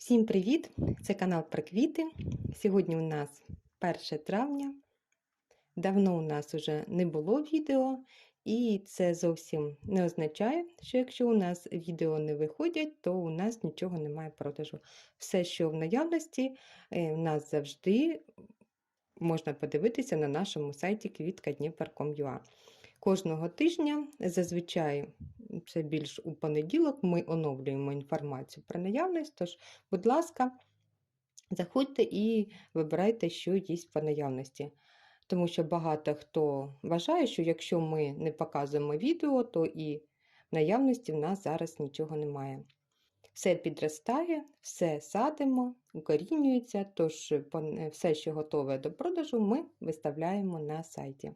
Всім привіт! Це канал про квіти. Сьогодні у нас 1 травня. Давно у нас вже не було відео, і це зовсім не означає, що якщо у нас відео не виходять, то у нас нічого немає продажу. Все, що в наявності, е, у нас завжди можна подивитися на нашому сайті квіткадніпер.com.ua. Кожного тижня, зазвичай це більш у понеділок, ми оновлюємо інформацію про наявність. Тож, будь ласка, заходьте і вибирайте, що є по наявності. Тому що багато хто вважає, що якщо ми не показуємо відео, то і наявності в нас зараз нічого немає. Все підростає, все садимо, укорінюється, тож все, що готове до продажу, ми виставляємо на сайті.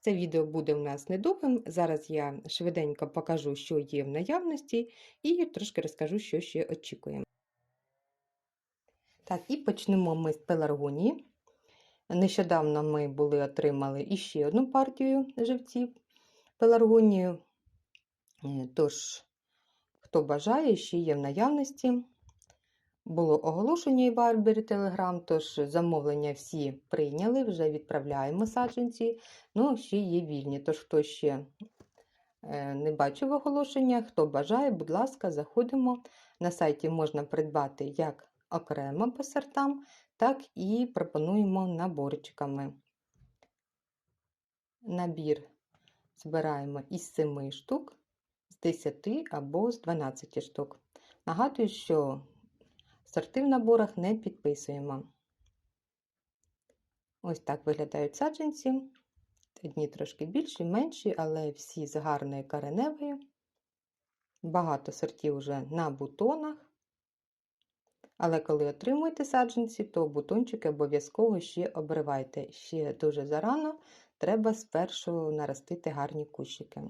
Це відео буде у нас недовгим. Зараз я швиденько покажу, що є в наявності, і трошки розкажу, що ще очікуємо. Так, і почнемо ми з пеларгонії. Нещодавно ми були отримали іще одну партію живців пеларгонію. Тож, хто бажає, ще є в наявності. Було оголошення і Барбері Телеграм, тож замовлення всі прийняли, вже відправляємо саджанці, ну, ще є вільні. Тож, хто ще е, не бачив оголошення, хто бажає, будь ласка, заходимо. На сайті можна придбати як окремо по сортам, так і пропонуємо наборчиками. Набір збираємо із 7 штук, з 10 або з 12 штук. Нагадую, що Сорти в наборах не підписуємо. Ось так виглядають саджанці. Одні трошки більші, менші, але всі з гарною кореневою. Багато сортів вже на бутонах. Але коли отримуєте саджанці, то бутончики обов'язково ще обривайте. Ще дуже зарано треба спершу наростити гарні кущики.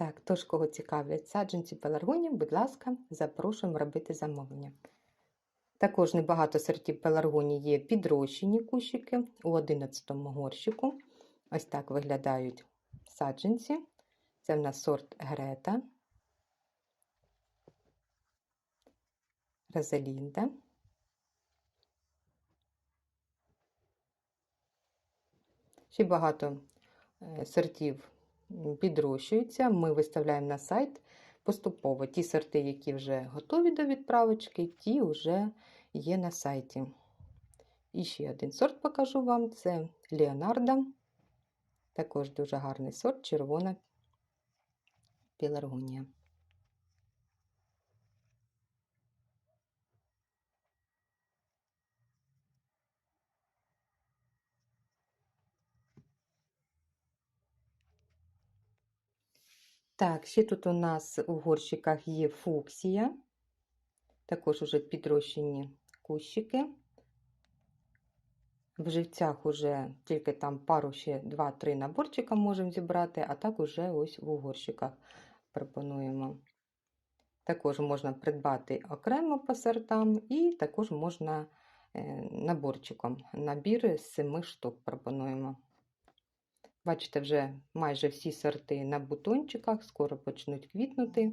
Так, тож, кого цікавлять саджанці пеларгонів, будь ласка, запрошуємо робити замовлення. Також небагато сортів пеларгонії є підрощені кущики у 11 горщику. Ось так виглядають саджанці. Це в нас сорт Грета, Розалінда. Ще багато е, сортів підрощуються, ми виставляємо на сайт поступово. Ті сорти, які вже готові до відправочки, ті вже є на сайті. І ще один сорт покажу вам це Леонардо. Також дуже гарний сорт, червона піларгонія. Так, ще тут у нас у горщиках є фуксія, також уже підрощені кущики. В живцях уже тільки там пару ще 2-3 наборчика можемо зібрати, а так уже ось в горщиках пропонуємо. Також можна придбати окремо по сортам, і також можна е, наборчиком. Набір з 7 штук пропонуємо. Бачите, вже майже всі сорти на бутончиках, скоро почнуть квітнути.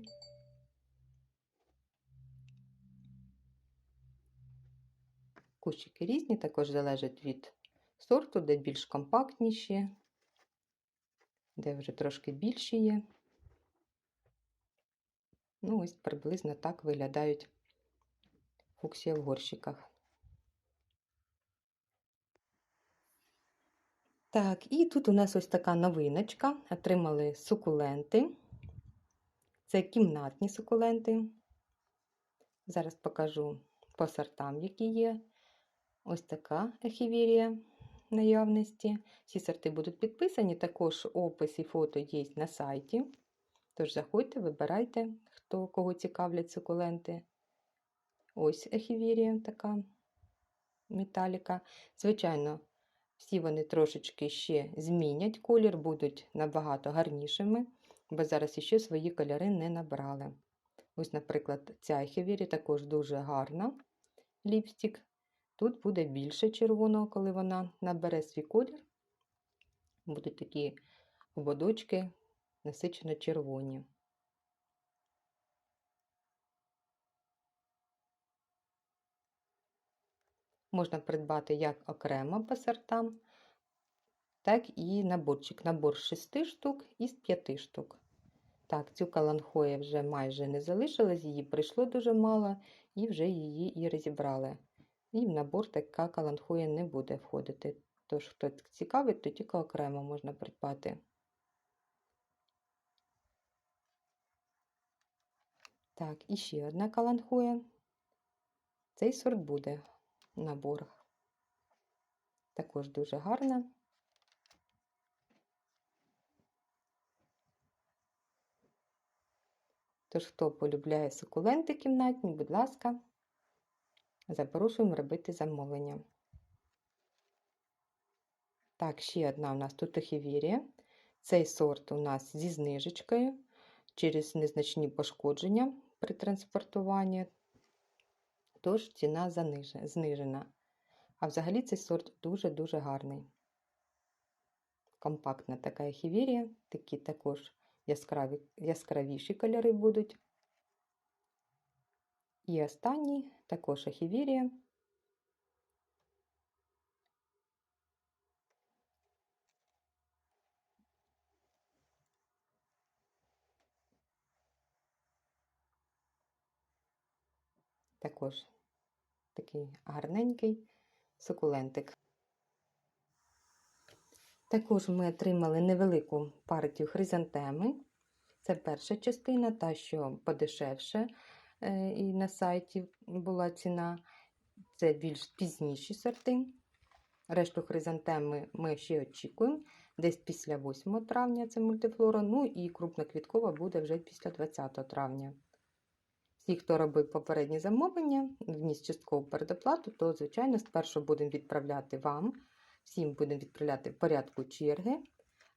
Кущики різні, також залежать від сорту, де більш компактніші, де вже трошки більші є. Ну, ось приблизно так виглядають фуксія в горщиках. Так, і тут у нас ось така новиночка. Отримали сукуленти. Це кімнатні сукуленти. Зараз покажу по сортам, які є. Ось така ехівірія наявності. Всі сорти будуть підписані, також опис і фото є на сайті. Тож заходьте, вибирайте, хто кого цікавлять сукуленти. Ось ехівірія така металіка. Звичайно, всі вони трошечки ще змінять колір, будуть набагато гарнішими, бо зараз ще свої кольори не набрали. Ось, наприклад, ця хевірі також дуже гарна ліпстик. Тут буде більше червоного, коли вона набере свій колір. будуть такі ободочки насичено червоні. Можна придбати як окремо по сортам, так і наборчик. Набор з 6 штук і з 5 штук. Так, цю каланхоя вже майже не залишилась, її прийшло дуже мало, і вже її і розібрали. І в набор така каланхоя не буде входити. Тож, хто цікавить, то тільки окремо можна придбати. Так, і ще одна каланхоя. Цей сорт буде в наборах. Також дуже гарна. Тож, хто полюбляє сукуленти кімнатні, будь ласка, запрошуємо робити замовлення. Так, ще одна у нас тут охівірія. Цей сорт у нас зі знижечкою через незначні пошкодження при транспортуванні, тож ціна знижена. А взагалі цей сорт дуже-дуже гарний. Компактна така ехівірія, такі також яскраві, яскравіші кольори будуть. І останній також ехівірія. Також такий гарненький сукулентик. Також ми отримали невелику партію хризантеми. Це перша частина, та, що подешевше е, і на сайті була ціна. Це більш пізніші сорти. Решту хризантеми ми ще очікуємо. Десь після 8 травня це мультифлора, ну і крупноквіткова буде вже після 20 травня. Всі, хто робив попередні замовлення, вніс часткову передоплату, то, звичайно, спершу будемо відправляти вам. Всім будемо відправляти в порядку черги,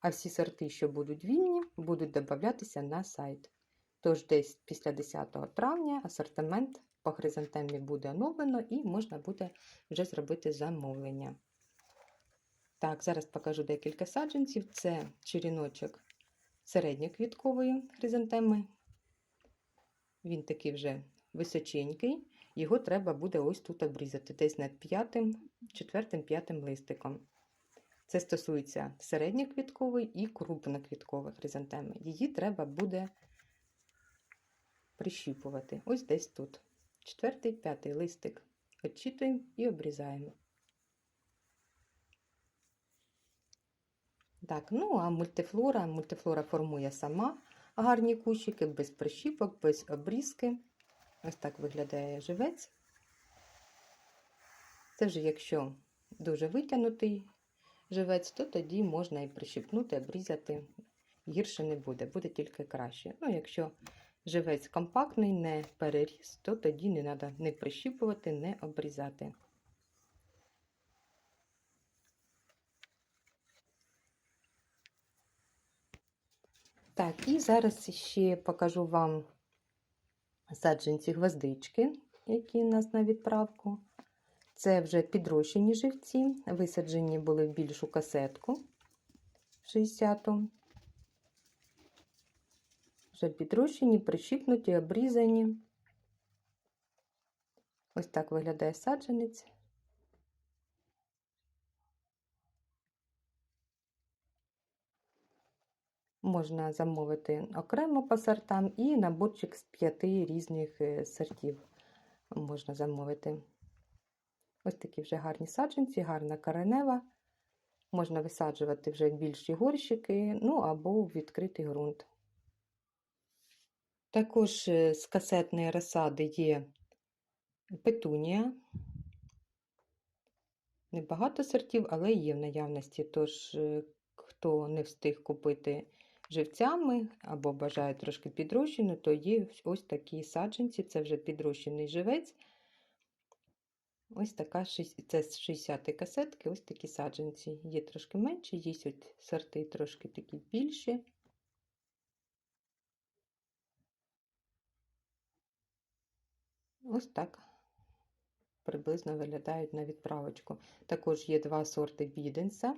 а всі сорти, що будуть вільні, будуть додатися на сайт. Тож, десь після 10 травня асортимент по хризантемі буде оновлено і можна буде вже зробити замовлення. Так, зараз покажу декілька саджанців. Це черіночок середньоквіткової хризантеми. Він такий вже височенький, його треба буде ось тут обрізати, десь над п'ятим, четвертим-п'ятим листиком. Це стосується середньоквіткової і крупноквіткової хризантеми. Її треба буде прищіпувати. Ось десь тут. Четвертий, п'ятий листик. Очитуємо і обрізаємо. Так, ну а мультифлора, мультифлора формує сама гарні кущики, без прищіпок, без обрізки. Ось так виглядає живець. Це вже якщо дуже витягнутий живець, то тоді можна і прищіпнути, обрізати. Гірше не буде, буде тільки краще. Ну, якщо живець компактний, не переріс, то тоді не треба не прищіпувати, не обрізати. Так, і зараз ще покажу вам саджанці гвоздички, які у нас на відправку. Це вже підрощені живці, висаджені були в більшу касетку 60-ту. Вже підрощені, прищіпнуті, обрізані. Ось так виглядає саджанець. Можна замовити окремо по сортам і наборчик з п'яти різних е, сортів можна замовити. Ось такі вже гарні саджанці, гарна коренева. Можна висаджувати вже більші горщики, ну або відкритий ґрунт. Також е, з касетної розсади є петунія. Небагато сортів, але є в наявності. Тож, е, хто не встиг купити живцями або бажає трошки підрощену, то є ось такі саджанці, це вже підрощений живець. Ось така це з 60 касетки, ось такі саджанці. Є трошки менші, є ось сорти трошки такі більші. Ось так приблизно виглядають на відправочку. Також є два сорти біденса.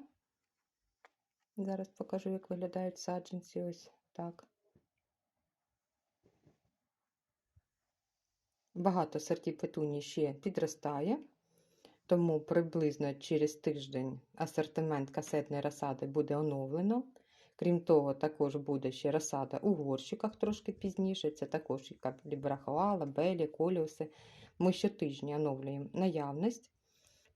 Зараз покажу, як виглядають саджанці. Ось так. Багато сортів петунії ще підростає, тому приблизно через тиждень асортимент касетної розсади буде оновлено. Крім того, також буде ще розсада у горщиках трошки пізніше. Це також каплі белі, коліуси. Ми щотижня оновлюємо наявність.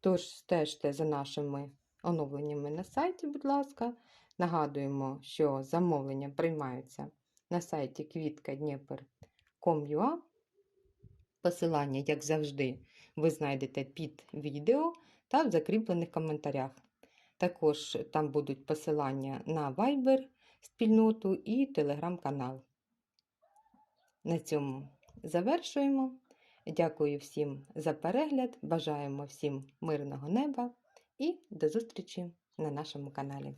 Тож стежте за нашими оновленнями на сайті, будь ласка. Нагадуємо, що замовлення приймаються на сайті квітка.дніпр.com.ua. Посилання, як завжди, ви знайдете під відео та в закріплених коментарях. Також там будуть посилання на Viber спільноту і телеграм-канал. На цьому завершуємо. Дякую всім за перегляд. Бажаємо всім мирного неба і до зустрічі на нашому каналі.